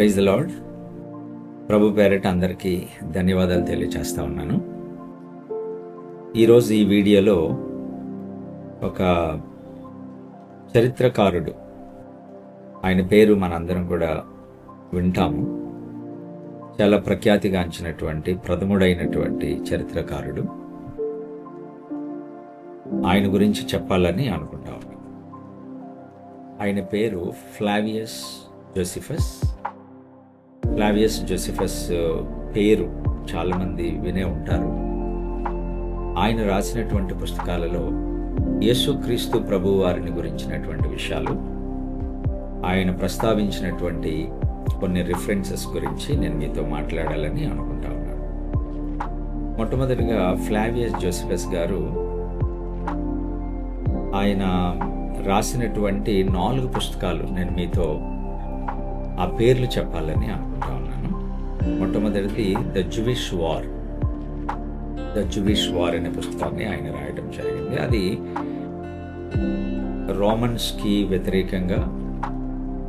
Praise the lord. ప్రభు పేరిట అందరికీ ధన్యవాదాలు తెలియచేస్తా ఉన్నాను. ఈరోజు ఈ వీడియోలో ఒక చరిత్రకారుడు ఆయన పేరు మనందరం కూడా వింటాము. చాలా ప్రఖ్యాతిగాంచినటువంటి ప్రథముడైనటువంటి చరిత్రకారుడు. ఆయన గురించి చెప్పాలని అనుకుంటా ఉన్నాను. ఆయన పేరు ఫ్లావియస్ జోసిఫస్. ఫ్లావియస్ జోసిఫస్ పేరు చాలామంది వినే ఉంటారు. ఆయన రాసినటువంటి పుస్తకాలలో యేసుక్రీస్తు ప్రభు వారిని గురించినటువంటి విషయాలు ఆయన ప్రస్తావించినటువంటి కొన్ని రిఫరెన్సెస్ గురించి నేను మీతో మాట్లాడాలని అనుకుంటా ఉన్నాను. మొట్టమొదటిగా ఫ్లావియస్ జోసిఫస్ గారు ఆయన రాసినటువంటి నాలుగు పుస్తకాలు నేను మీతో ఆ పేర్లు చెప్పాలని అనుకుంటా ఉన్నాను. మొట్టమొదటిది the Jewish war. The Jewish war అనే పుస్తకాన్ని ఆయన రాయడం జరిగింది. అది రోమన్స్కి వ్యతిరేకంగా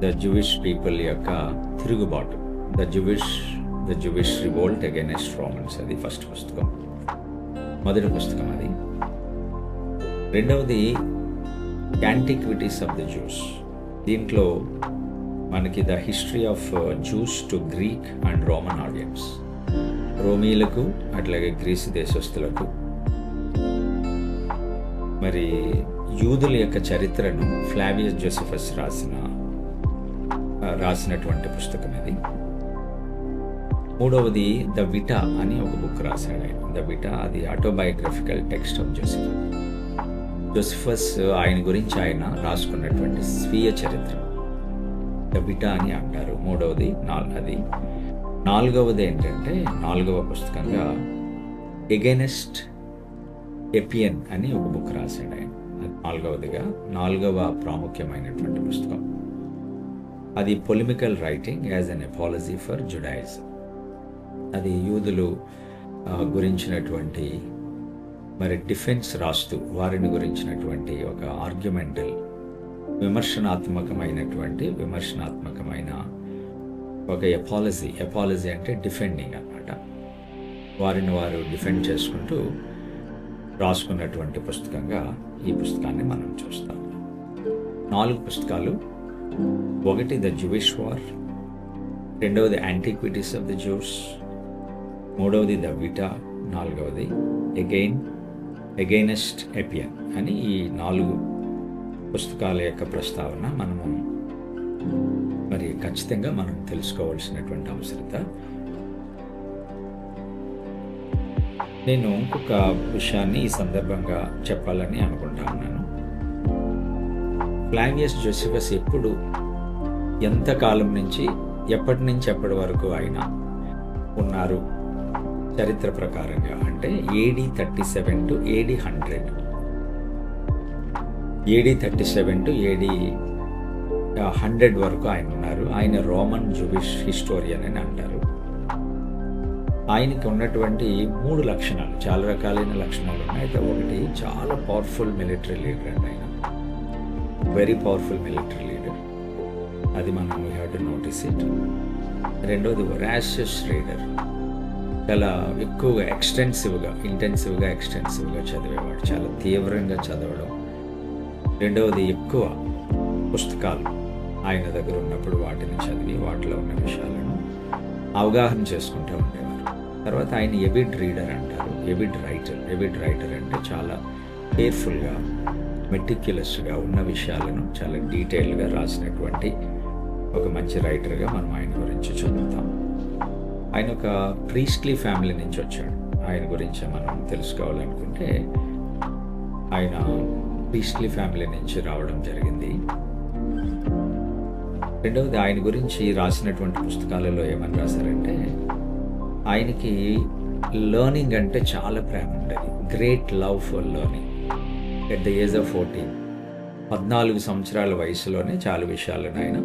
ద జువిష్ పీపుల్ యొక్క తిరుగుబాటు. The Jewish the Jewish revolt against Romans అది ఫస్ట్ పుస్తకం. మొదటి పుస్తకం అది. రెండవది యాంటిక్విటీస్ ఆఫ్ ద జ్యూస్ దీంట్లో మనకి the history of Jews to Greek and Roman audience రోమీలకు అట్లాగే గ్రీసు దేశస్తులకు మరి యూదుల యొక్క చరిత్రను ఫ్లావియస్ జోసెఫస్ రాసిన రాసినటువంటి పుస్తకం ఇది. మూడవది ద విటా అని ఒక బుక్ రాశాడు ఆయన. ద విటా అది autobiographical text of Josephus Josephus ఆయన గురించి ఆయన రాసుకున్నటువంటి స్వీయ చరిత్ర. ద అని అంటారు మూడవది నాలుగది నాలుగవది ఏంటంటే నాలుగవ పుస్తకంగా ఎగెనెస్ట్ ఎపియన్ అని ఒక బుక్ రాశాడు ఆయన. నాలుగవదిగా నాలుగవ ప్రాముఖ్యమైనటువంటి పుస్తకం. అది polemical writing as an apology for Judaism. అది యూదులు గురించినటువంటి మరి డిఫెన్స్ రాస్తూ వారిని గురించినటువంటి ఒక ఆర్గ్యుమెంటల్ విమర్శనాత్మకమైనటువంటి విమర్శనాత్మకమైన ఒక ఎపాలజీ ఎపాలజీ అంటే డిఫెండింగ్ అనమాట వారిని వారు డిఫెండ్ చేసుకుంటూ రాసుకున్నటువంటి పుస్తకంగా ఈ పుస్తకాన్ని మనం చూస్తాం. నాలుగు పుస్తకాలు. ఒకటి ద జూయిష్ వార్ రెండవది యాంటిక్విటీస్ ఆఫ్ ద జ్యూస్ మూడవది ద విటా నాలుగవది అగైన్ అగైనెస్ట్ ఎపియన్ అని ఈ నాలుగు పుస్తకాల యొక్క ప్రస్తావన మనము మరి ఖచ్చితంగా మనం తెలుసుకోవాల్సినటువంటి అవసరత. నేను ఇంకొక విషయాన్ని ఈ సందర్భంగా చెప్పాలని అనుకుంటా ఉన్నాను. ఫ్లాంగియస్ జోసిఫస్ ఎప్పుడు ఎంతకాలం నుంచి ఎప్పటి నుంచి ఎప్పటి వరకు ఆయన ఉన్నారు? చరిత్ర ప్రకారంగా అంటే AD thirty seven to AD hundred AD thirty seven to AD hundred వరకు ఆయన ఉన్నారు ఆయన రోమన్ జూబిష్ హిస్టోరియన్ అని అంటారు. ఆయనకి ఉన్నటువంటి మూడు లక్షణాలు చాలా రకాలైన లక్షణాలు ఉన్నాయి. అయితే ఒకటి చాలా పవర్ఫుల్ మిలిటరీ లీడర్ అండి ఆయన. వెరీ పవర్ఫుల్ మిలిటరీ లీడర్ అది మనం we have to notice it రెండోది ర్యాషస్ రీడర్ చాలా ఎక్కువగా ఎక్స్టెన్సివ్గా ఇంటెన్సివ్గా ఎక్స్టెన్సివ్గా చదివేవాడు. చాలా తీవ్రంగా చదవడం. రెండవది ఎక్కువ పుస్తకాలు ఆయన దగ్గర ఉన్నప్పుడు వాటిని చదివి వాటిలో ఉన్న విషయాలను అవగాహన చేసుకుంటూ ఉండేవారు. తర్వాత ఆయన ఎబిడ్ రీడర్ అంటారు. ఎబిడ్ రైటర్. ఎబిడ్ రైటర్ అంటే చాలా కేర్ఫుల్గా మెటిక్యులస్గా ఉన్న విషయాలను చాలా డీటెయిల్గా రాసినటువంటి ఒక మంచి రైటర్గా మనం ఆయన గురించి చదువుతాం. ఆయన ఒక ప్రీస్ట్లీ ఫ్యామిలీ నుంచి వచ్చాడు. ఆయన గురించి మనం తెలుసుకోవాలనుకుంటే ఆయన బీస్ట్లీ ఫ్యామిలీ నుంచి రావడం జరిగింది. రెండవది ఆయన గురించి రాసినటువంటి పుస్తకాలలో ఏమని రాశారంటే ఆయనకి లర్నింగ్ అంటే చాలా ప్రేమ ఉండేది. Great love for learning at the age of fourteen పద్నాలుగు సంవత్సరాల వయసులోనే చాలా విషయాలను ఆయన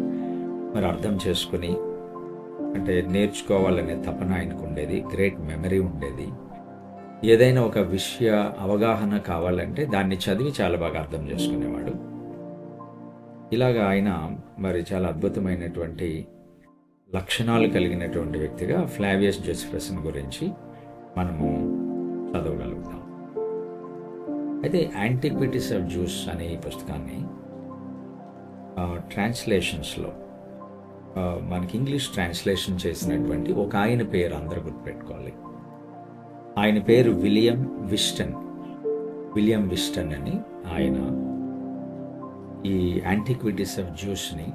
మరి అర్థం చేసుకుని అంటే నేర్చుకోవాలనే తపన ఆయనకు ఉండేది. గ్రేట్ మెమరీ ఉండేది. ఏదైనా ఒక విషయ అవగాహన కావాలంటే దాన్ని చదివి చాలా బాగా అర్థం చేసుకునేవాడు. ఇలాగ ఆయన మరి చాలా అద్భుతమైనటువంటి లక్షణాలు కలిగినటువంటి వ్యక్తిగా ఫ్లావియస్ జోసిఫెసన్ గురించి మనము చదవగలుగుతాం. అయితే యాంటిక్విటీస్ ఆఫ్ జ్యూస్ అనే ఈ పుస్తకాన్ని ట్రాన్స్లేషన్స్లో మనకి ఇంగ్లీష్ ట్రాన్స్లేషన్ చేసినటువంటి ఒక ఆయన పేరు అందరూ గుర్తుపెట్టుకోవాలి. ఆయన పేరు విలియం విస్టన్. విలియం విస్టన్ అని ఆయన ఈ యాంటిక్విటీస్ ఆఫ్ జ్యూస్ని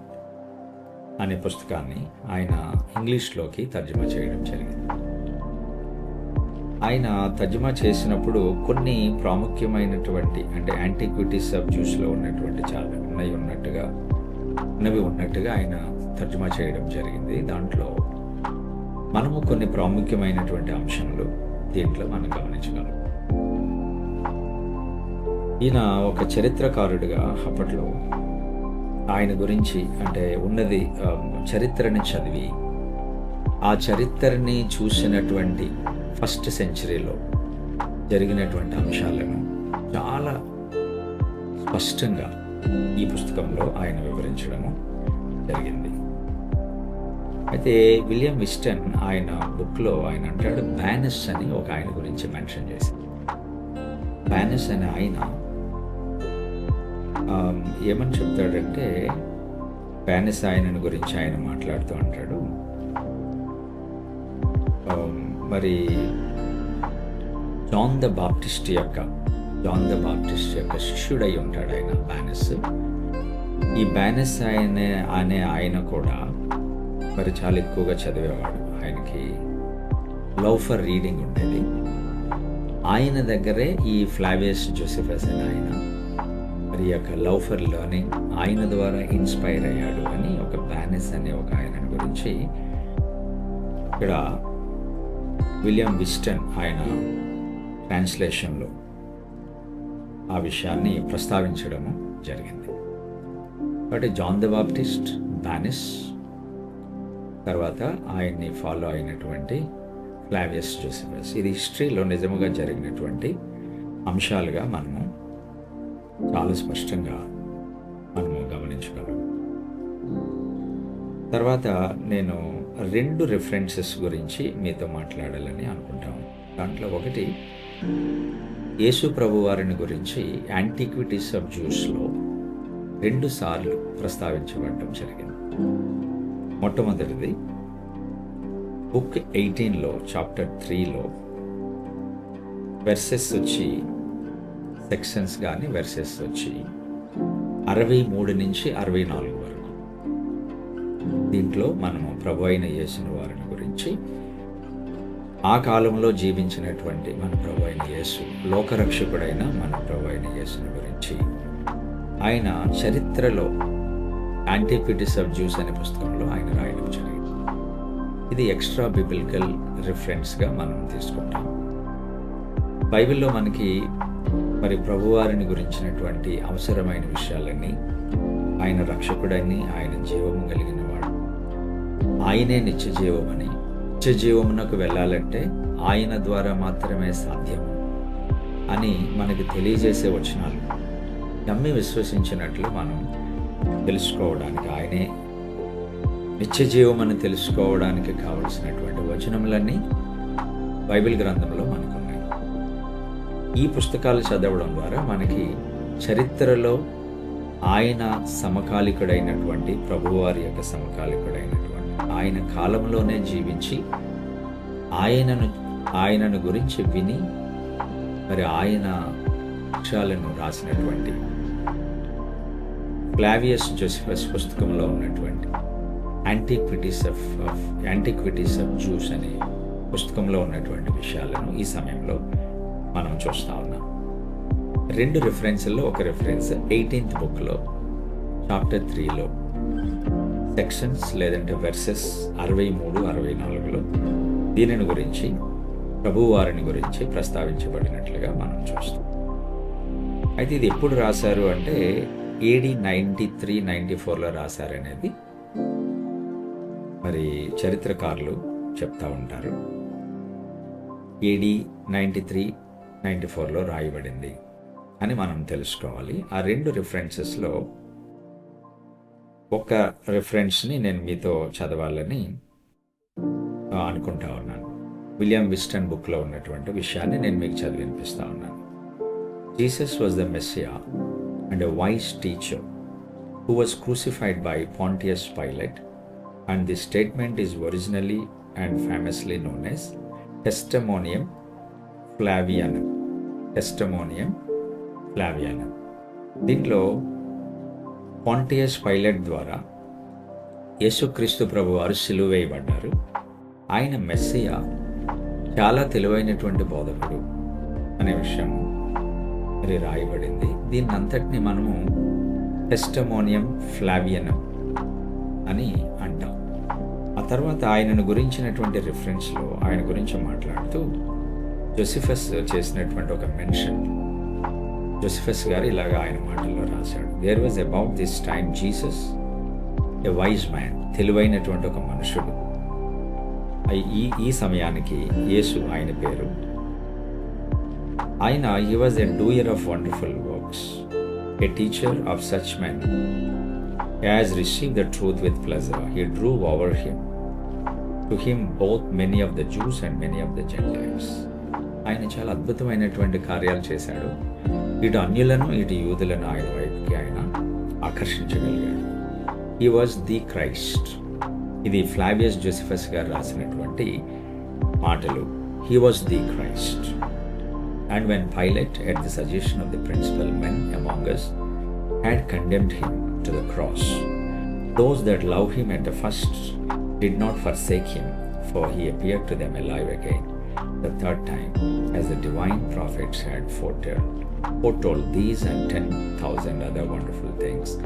అనే పుస్తకాన్ని ఆయన ఇంగ్లీష్లోకి తర్జుమా చేయడం జరిగింది. ఆయన తర్జుమా చేసినప్పుడు కొన్ని ప్రాముఖ్యమైనటువంటి అంటే యాంటిక్విటీస్ ఆఫ్ జ్యూస్లో ఉన్నటువంటి చాలా ఉన్నాయి ఉన్నట్టుగా ఉన్నవి ఉన్నట్టుగా ఆయన తర్జుమా చేయడం జరిగింది. దాంట్లో మనము కొన్ని ప్రాముఖ్యమైనటువంటి అంశంలో దీంట్లో మనం గమనించగలం. ఈయన ఒక చరిత్రకారుడిగా అప్పట్లో ఆయన గురించి అంటే ఉన్నది చరిత్రని చదివి ఆ చరిత్రని చూసినటువంటి ఫస్ట్ సెంచరీలో జరిగినటువంటి అంశాలను చాలా స్పష్టంగా ఈ పుస్తకంలో ఆయన వివరించడము జరిగింది. అయితే విలియం విస్టన్ ఆయన బుక్లో ఆయన అంటాడు బ్యానస్ అని ఒక ఆయన గురించి మెన్షన్ చేశారు. బ్యానస్ అనే ఆయన ఏమని చెప్తాడంటే బ్యానస్ ఆయనను గురించి ఆయన మాట్లాడుతూ అంటాడు. మరి జాన్ ద బాప్టిస్ట్ యొక్క జాన్ ద బాప్టిస్ట్ యొక్క శిష్యుడై ఉంటాడు ఆయన బ్యానస్. ఈ బ్యానస్ ఆయన అనే ఆయన కూడా మరి చాలా ఎక్కువగా చదివేవాడు. ఆయనకి లవ్ ఫర్ రీడింగ్ ఉండేది. ఆయన దగ్గరే ఈ ఫ్లావియస్ జోసెఫస్ అని ఆయన మరి యొక్క లవ్ ఫర్ లెర్నింగ్ ఆయన ద్వారా ఇన్స్పైర్ అయ్యాడు అని ఒక బ్యానెస్ అనే ఒక ఆయన గురించి ఇక్కడ విలియం విస్టన్ ఆయన ట్రాన్స్లేషన్లో ఆ విషయాన్ని ప్రస్తావించడము జరిగింది. కాబట్టి జాన్ ద బాప్టిస్ట్ బ్యానిస్ తర్వాత ఆయన్ని ఫాలో అయినటువంటి ఫ్లావియస్ జోసెఫస్ ఇది హిస్టరీలో నిజముగా జరిగినటువంటి అంశాలుగా మనము చాలా స్పష్టంగా మనము గమనించగలం. తర్వాత నేను రెండు రిఫరెన్సెస్ గురించి మీతో మాట్లాడాలని అనుకుంటాను దాంట్లో ఒకటి యేసు ప్రభు వారిని గురించి యాంటిక్విటీస్ ఆఫ్ జ్యూస్లో రెండు సార్లు ప్రస్తావించబడటం జరిగింది. మొట్టమొదటిది. బుక్ ఎయిటీన్లో చాప్టర్ త్రీలో వెర్సెస్ వచ్చి సెక్షన్స్ కానీ వెర్సెస్ వచ్చి అరవై మూడు నుంచి అరవై నాలుగు వరకు. దీంట్లో మనము ప్రభు అయిన యేసుని వారిని గురించి ఆ కాలంలో జీవించినటువంటి మన ప్రభు అయిన యేసు లోకరక్షకుడైన మన ప్రభు అయిన యేసుని గురించి ఆయన చరిత్రలో యాంటిక్విటీస్ ఆఫ్ జ్యూస్ అనే పుస్తకంలో ఆయన రాయడం జరిగింది. ఇది ఎక్స్ట్రా బిబిలికల్ రిఫరెన్స్గా మనం తీసుకుంటాం. బైబిల్లో మనకి మరి ప్రభువారిని గురించినటువంటి అవసరమైన విషయాలన్నీ ఆయన రక్షకుడని ఆయన జీవము కలిగిన వాడు ఆయనే నిత్య జీవమని నిత్య జీవమునకు వెళ్ళాలంటే ఆయన ద్వారా మాత్రమే సాధ్యం అని మనకి తెలియజేసే వచనాలు నమ్మి విశ్వసించినట్లు మనం తెలుసుకోవడానికి ఆయనే నిత్య జీవమని తెలుసుకోవడానికి కావలసినటువంటి వచనములన్నీ బైబిల్ గ్రంథంలో మనకున్నాయి. ఈ పుస్తకాలు చదవడం ద్వారా మనకి చరిత్రలో ఆయన సమకాలికుడైనటువంటి ప్రభువారి యొక్క సమకాలికుడైనటువంటి ఆయన కాలంలోనే జీవించి ఆయనను ఆయనను గురించి విని మరి ఆయన విషయాలను రాసినటువంటి ఫ్లావియస్ జోసిఫస్ పుస్తకంలో ఉన్నటువంటి antiquities of of antiquities of Jews అనే పుస్తకంలో ఉన్నటువంటి విషయాలను ఈ సమయంలో మనం చూస్తూ ఉన్నాం. రెండు రిఫరెన్స్ల్లో ఒక రిఫరెన్స్ ఎయిటీన్త్ బుక్లో చాప్టర్ త్రీలో సెక్షన్స్ లేదంటే వెర్సెస్ అరవై మూడు అరవై నాలుగులో దీనిని గురించి ప్రభువారిని గురించి ప్రస్తావించబడినట్లుగా మనం చూస్తాం. అయితే ఇది ఎప్పుడు రాశారు అంటే ఏడి నైంటీ త్రీ నైంటీ ఫోర్లో రాశారనేది మరి చరిత్రకారులు చెప్తా ఉంటారు. ఏడి నైంటీ త్రీ నైంటీ ఫోర్లో రాయబడింది అని మనం తెలుసుకోవాలి. ఆ రెండు రిఫరెన్సెస్లో ఒక రిఫరెన్స్ని నేను మీతో చదవాలని అనుకుంటా ఉన్నాను. విలియం విస్టన్ బుక్లో ఉన్నటువంటి విషయాన్ని నేను మీకు చదివినిపిస్తా ఉన్నాను. Jesus was the Messiah. And a wise teacher who was crucified by Pontius Pilate, and the statement is originally and famously known as Testimonium Flavianum. Testimonium Flavianum. దీంట్లో పాంటియస్ పైలట్ ద్వారా యేసుక్రీస్తు ప్రభు వారు సిలువ వేయబడ్డారు ఆయన మెస్సియా చాలా తెలివైనటువంటి బోధకుడు అనే విషయం మరి రాయబడింది. దీన్ని అంతటిని మనము టెస్టమోనియం ఫ్లావియనం అని అంటాం. ఆ తర్వాత ఆయనను గురించినటువంటి రిఫరెన్స్లో ఆయన గురించి మాట్లాడుతూ జోసిఫస్ చేసినటువంటి ఒక మెన్షన్ జోసిఫస్ గారు ఇలాగా ఆయన మాటల్లో రాశాడు. There was about this time Jesus a wise man తెలివైనటువంటి ఒక మనుషుడు. ఈ ఈ సమయానికి యేసు ఆయన పేరు ఆయన he was a doer of wonderful works a teacher of such men as receive the truth with pleasure he drew over him to him both many of the Jews and many of the Gentiles ఆయన చాలా అద్భుతమైనటువంటి కార్యాలు చేశాడు. ఇటు అన్యులను ఇటు యూదులను ఆయన వైపుకి ఆయన ఆకర్షించగలిగాడు. హీ వాజ్ ది క్రైస్ట్ ఇది ఫ్లావియస్ జోసిఫస్ గారు రాసినటువంటి మాటలు. He was the Christ And when Pilate, at the suggestion of the principal men among us, had condemned him to the cross, those that love him at the first did not forsake him, for he appeared to them alive again the third time, as the divine prophets had foretold, foretold these and ten thousand other wonderful things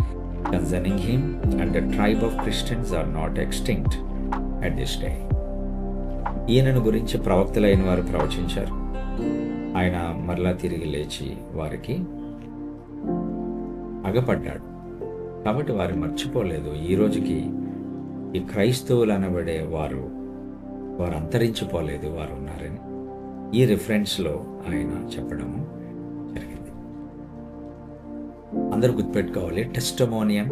concerning him, and the tribe of Christians are not extinct at this day. ఈయనను గురించి ప్రవక్తలైన వారు ప్రవచించారు ఆయన మరలా తిరిగి లేచి వారికి అగపడ్డాడు. కాబట్టి వారు మర్చిపోలేదు. ఈ రోజుకి ఈ క్రైస్తవులు అనబడే వారు వారు అంతరించిపోలేదు వారు ఉన్నారని ఈ రిఫరెన్స్లో ఆయన చెప్పడం జరిగింది. అందరూ గుర్తుపెట్టుకోవాలి టెస్టమోనియం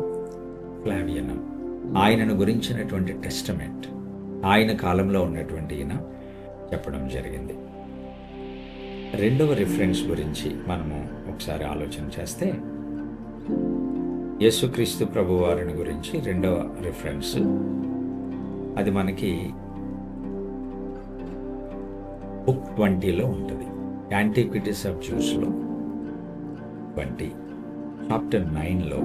ఫ్లావియనం ఆయనను గురించినటువంటి టెస్టమెంట్ ఆయన కాలంలో ఉన్నటువంటి ఈయన చెప్పడం జరిగింది. రెండవ రిఫరెన్స్ గురించి మనము ఒకసారి ఆలోచన చేస్తే యేసుక్రీస్తు ప్రభు వారిని గురించి రెండవ రిఫరెన్స్. అది మనకి బుక్ ట్వంటీలో ఉంటుంది. యాంటిక్విటీస్ ఆఫ్ జ్యూస్లో ట్వంటీ చాప్టర్ నైన్లో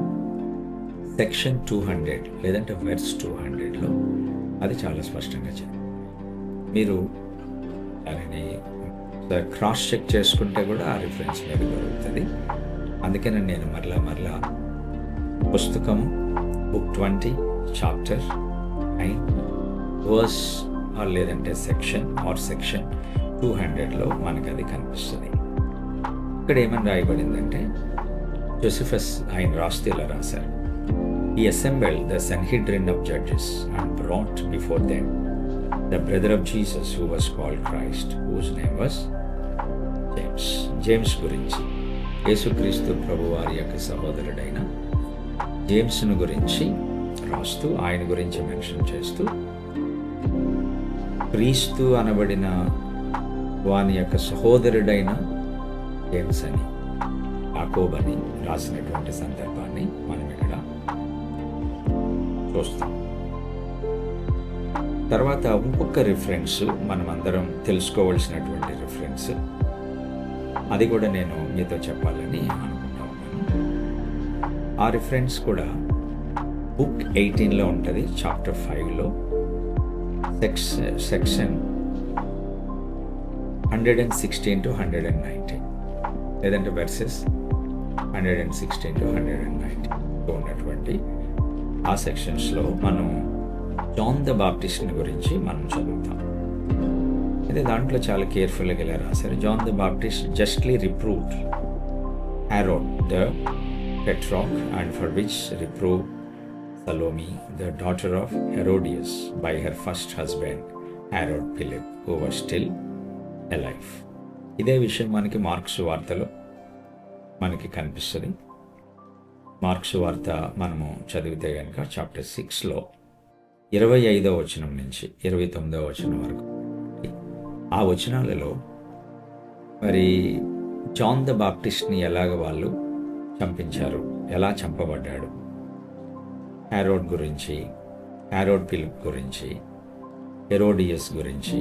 సెక్షన్ టూ హండ్రెడ్ లేదంటే వెర్స్ టూ హండ్రెడ్లో అది చాలా స్పష్టంగా చెప్పారు మీరు దానిని క్రాస్ చెక్ చేసుకుంటే కూడా ఆ రిఫరెన్స్ మీద దొరుకుతుంది. అందుకని నేను మరలా మరలా పుస్తకం book twenty chapter nine verse or లేదంటే సెక్షన్ ఆర్ సెక్షన్ టూ హండ్రెడ్లో మనకు అది కనిపిస్తుంది. ఇక్కడ ఏమని రాయబడిందంటే జోసిఫస్ ఆయన రాస్తూ ఇలా రాశారు. He assemble the Sanhedrin of judges and brought before them the brother of Jesus who was called Christ whose name was James గురించి. యేసుక్రీస్తు ప్రభు వారి యొక్క సహోదరుడైన జేమ్స్ను గురించి రాస్తూ ఆయన గురించి మెన్షన్ చేస్తూ క్రీస్తు అనబడిన వాని యొక్క సహోదరుడైన జేమ్స్ అని యాకోబ్ అని రాసినటువంటి సందర్భాన్ని మనం ఇక్కడ చూస్తాం. తర్వాత ఇంకొక రిఫరెన్స్ మనం అందరం తెలుసుకోవాల్సినటువంటి రిఫరెన్స్ అది కూడా నేను మీతో చెప్పాలని అనుకుంటా ఉన్నాను ఆ రిఫరెన్స్ కూడా బుక్ ఎయిటీన్లో ఉంటుంది చాప్టర్ ఫైవ్లో sex section hundred and sixteen to hundred and nineteen లేదంటే verses hundred and sixteen to hundred and nineteen ఉన్నటువంటి ఆ సెక్షన్స్లో మనం జాన్ ద బాప్టిస్ట్ని గురించి మనం చదువుతాం. అయితే దాంట్లో చాలా కేర్ఫుల్గా ఇలా రాశారు John the Baptist justly reproved Herod the tetrarch and for which reprove Salome the daughter of Herodias by her first husband Herod Philip who were still life ఇదే విషయం మనకి మార్క్స్ వార్తలో మనకి కనిపిస్తుంది. మార్క్స్ వార్త మనము చదివితే కనుక చాప్టర్ సిక్స్లో ఇరవై ఐదో వచనం నుంచి ఇరవై తొమ్మిదో వచనం వరకు ఆ వచనాలలో మరి జాన్ ద బాప్టిస్ట్ని ఎలాగ వాళ్ళు చంపించారు ఎలా చంపబడ్డాడు హ్యారోడ్ గురించి హ్యారోడ్ పిలుపు గురించి హెరోడియస్ గురించి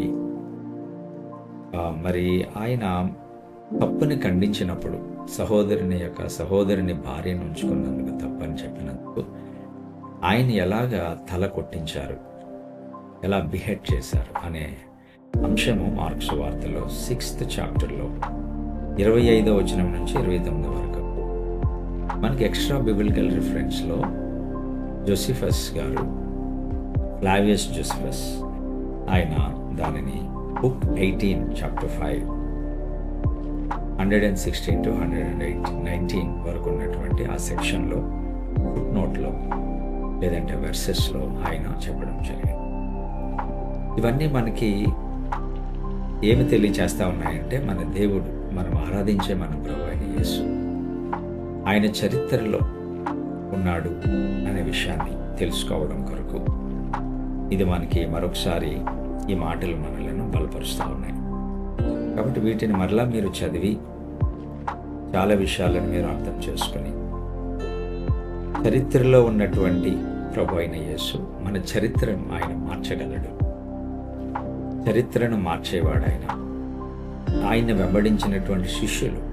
మరి ఆయన తప్పుని ఖండించినప్పుడు సహోదరుని యొక్క సహోదరుని భార్యను ఉంచుకున్నందుకు తప్పని చెప్పినందుకు ఆయన ఎలాగా తల కొట్టించారు ఎలా బిహెడ్ చేశారు అనే అంశము మార్క్స్ వార్తలో సిక్స్త్ చాప్టర్లో ఇరవై ఐదో వచనం నుంచి ఇరవై తొమ్మిది వరకు. మనకి ఎక్స్ట్రా బిబిలికల్ రిఫరెన్స్లో జోసిఫస్ గారు ఫ్లావియస్ జోసిఫస్ ఆయన దానిని book eighteen chapter five hundred and sixteen to hundred and eight nineteen వరకు ఉన్నటువంటి ఆ సెక్షన్లో ఫుట్ నోట్లో లేదంటే వెర్సెస్లో ఆయన చెప్పడం జరిగింది. ఇవన్నీ మనకి ఏమి తెలియచేస్తూ ఉన్నాయంటే మన దేవుడు మనం ఆరాధించే మన ప్రభు అయిన యేసు. ఆయన చరిత్రలో ఉన్నాడు అనే విషయాన్ని తెలుసుకోవడం కొరకు ఇది మనకి మరొకసారి ఈ మాటలు మనలను బలపరుస్తూ ఉన్నాయి. కాబట్టి వీటిని మరలా మీరు చదివి చాలా విషయాలను మీరు అర్థం చేసుకొని చరిత్రలో ఉన్నటువంటి ప్రభు అయిన యేసు మన చరిత్రను ఆయన మార్చగలడు. చరిత్రను మార్చేవాడు ఆయన ఆయన వెంబడించినటువంటి శిష్యులు.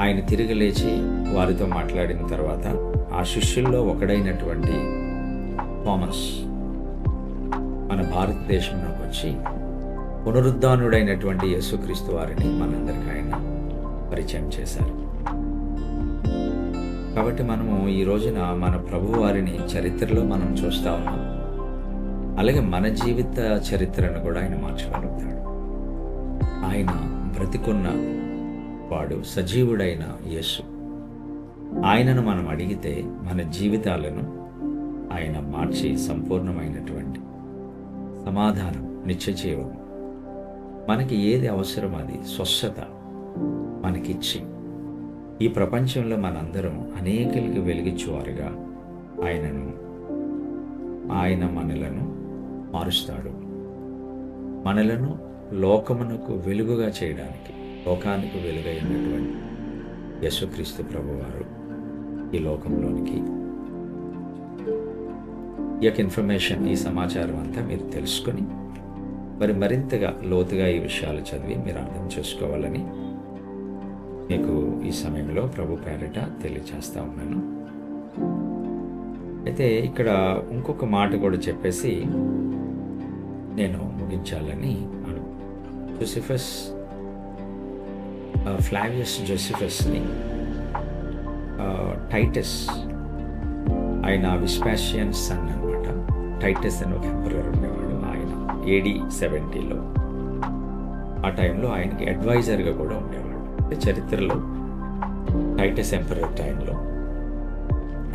ఆయన తిరిగి లేచి వారితో మాట్లాడిన తర్వాత ఆ శిష్యుల్లో ఒకడైనటువంటి థామస్ మన భారతదేశంలోకి వచ్చి పునరుద్ధానుడైనటువంటి యేసుక్రీస్తు వారిని మనందరికీ ఆయన పరిచయం చేశారు. కాబట్టి మనము ఈ రోజున మన ప్రభు వారిని చరిత్రలో మనం చూస్తా ఉన్నాం. అలాగే మన జీవిత చరిత్రను కూడా ఆయన మార్చగలుగుతాడు. ఆయన బ్రతికున్న వాడు సజీవుడైన యేసు. ఆయనను మనం అడిగితే మన జీవితాలను ఆయన మార్చి సంపూర్ణమైనటువంటి సమాధానం నిత్యజీవం మనకి ఏది అవసరం అది స్వస్థత మనకిచ్చి. ఈ ప్రపంచంలో మనందరం అనేకలకి వెలిగించేవారుగా ఆయనను ఆయన మనలను మారుస్తాడు. మనలను లోకమునకు వెలుగుగా చేయడానికి లోకానికి వెలుగైనటువంటి యేసుక్రీస్తు ప్రభువారు ఈ లోకంలోనికి. ఈ యొక్క ఇన్ఫర్మేషన్ ఈ సమాచారం అంతా మీరు తెలుసుకొని మరి మరింతగా లోతుగా ఈ విషయాలు చదివి మీరు అర్థం చేసుకోవాలని మీకు ఈ సమయంలో ప్రభు పేరిట తెలియచేస్తా ఉన్నాను. అయితే ఇక్కడ ఇంకొక మాట కూడా చెప్పేసి నేను ముగించాలని అను జోసిఫస్ ఫ్లావియస్ జోసిఫస్ని టైటస్ ఆయన విస్పాషియన్ సన్ అనమాట టైటస్ అని ఒక ఎంపరర్ ఉండేవాడు ఆయన ఏడి సెవెంటీలో. ఆ టైంలో ఆయనకి అడ్వైజర్గా కూడా ఉండేవాడు. అంటే చరిత్రలో టైటస్ ఎంపరర్ టైంలో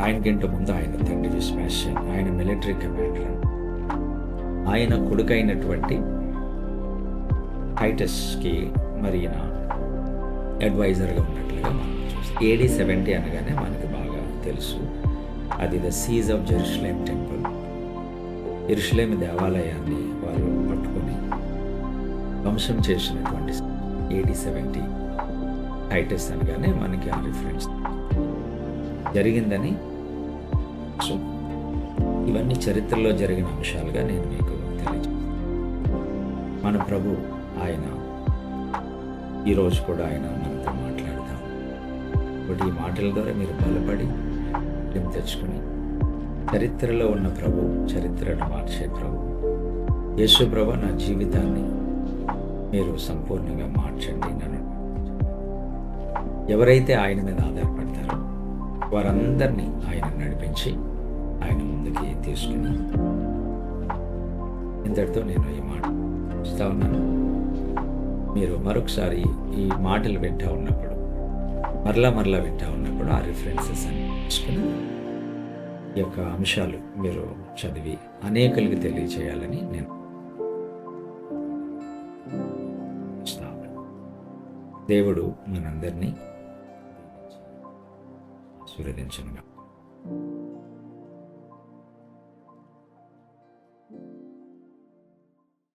ఆయనకంటే ముందు ఆయన తండ్రి విస్పాషియన్ ఆయన మిలిటరీ కమాండర్ ఆయన కొడుకైనటువంటి టైటస్కి మరి ఈయన అడ్వైజర్గా ఉన్నట్లుగా మనం చూస్తాం. ఏడీ సెవెంటీ అనగానే మనకు బాగా తెలుసు. అది the siege of Jerusalem temple. ఇరుషులేమి దేవాలయాన్ని వారు పట్టుకొని ధ్వంసం చేసినటువంటి ఏడీ సెవెంటీ టైటస్ అనగానే మనకి ఆ రిఫరెన్స్ జరిగిందని సో ఇవన్నీ చరిత్రలో జరిగిన అంశాలుగా నేను మీకు తెలియజేస్తాను. మన ప్రభు ఆయన ఈరోజు కూడా ఆయన మనతో మాట్లాడతాం ఒకటి ఈ మాటల ద్వారా మీరు బలపడి తెచ్చుకుని చరిత్రలో ఉన్న ప్రభు చరిత్రను మార్చే ప్రభు యేసు ప్రభు నా జీవితాన్ని మీరు సంపూర్ణంగా మార్చండి నన్ను ఎవరైతే ఆయన మీద ఆధారపడతారో వారందరినీ ఆయన నడిపించి ఆయన ముందుకి తీసుకుని ఇంతటితో నేను ఈ మాట ఇస్తా ఉన్నాను. మీరు మరొకసారి ఈ మాటలు వింటా ఉన్నప్పుడు మరలా మరలా వింటా ఉన్నప్పుడు ఆ రిఫరెన్సెస్ అని తీసుకుని ఈ యొక్క అంశాలు మీరు చదివి అనేకలకు తెలియచేయాలని నేను ఇస్తా దేవుడు మనందరినీ ఆశీర్వదించనుగా